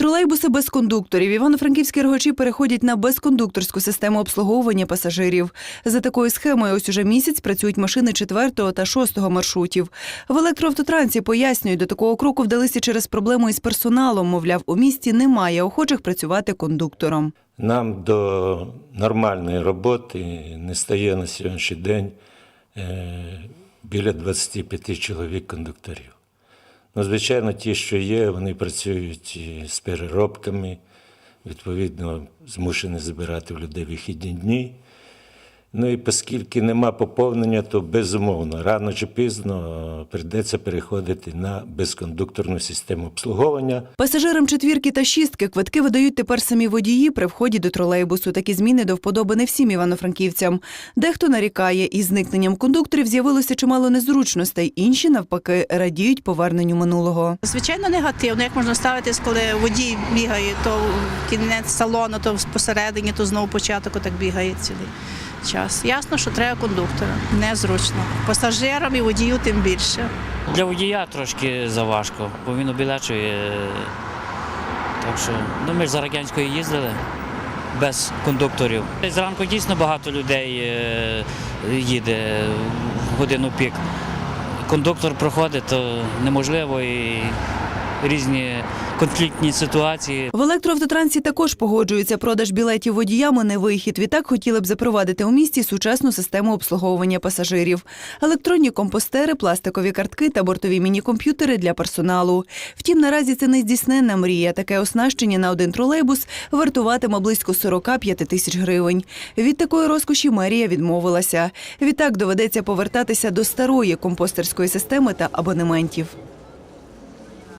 Тролейбуси без кондукторів. Івано-франківські рогачі переходять на безкондукторську систему обслуговування пасажирів. За такою схемою ось уже місяць працюють машини 4 та 6 маршрутів. В електроавтотрансі пояснюють, до такого кроку вдалися через проблему із персоналом. Мовляв, у місті немає охочих працювати кондуктором. Нам до нормальної роботи не стає на сьогоднішній день е, біля 25 чоловік кондукторів. Ну, звичайно, ті, що є, вони працюють з переробками, відповідно, змушені збирати в людей вихідні дні. Ну і оскільки нема поповнення, то безумовно, рано чи пізно прийдеться переходити на безкондукторну систему обслуговування. Пасажирам четвірки та шістки квитки видають тепер самі водії при вході до тролейбусу. Такі зміни до вподоби не всім івано-франківцям. Дехто нарікає, із зникненням кондукторів з'явилося чимало незручностей. Інші навпаки радіють поверненню минулого. Звичайно, негативно. Як можна ставитись, коли водій бігає, то в кінець салону, то посередині, то знову початок так бігає цілий час. Ясно, що треба кондуктора. Незручно. Пасажирам і водію тим більше. Для водія трошки заважко, бо він обілечує. Так що, ну ми ж за радянською їздили без кондукторів. Зранку дійсно багато людей е, їде в годину пік. Кондуктор проходить, то неможливо і різні конфліктні ситуації. В електроавтотрансі також погоджуються продаж білетів водіями не вихід. Відтак хотіли б запровадити у місті сучасну систему обслуговування пасажирів, електронні компостери, пластикові картки та бортові міні-комп'ютери для персоналу. Втім, наразі це не здійсненна мрія. Таке оснащення на один тролейбус вартуватиме близько 45 тисяч гривень. Від такої розкоші мерія відмовилася. Відтак доведеться повертатися до старої компостерської системи та абонементів.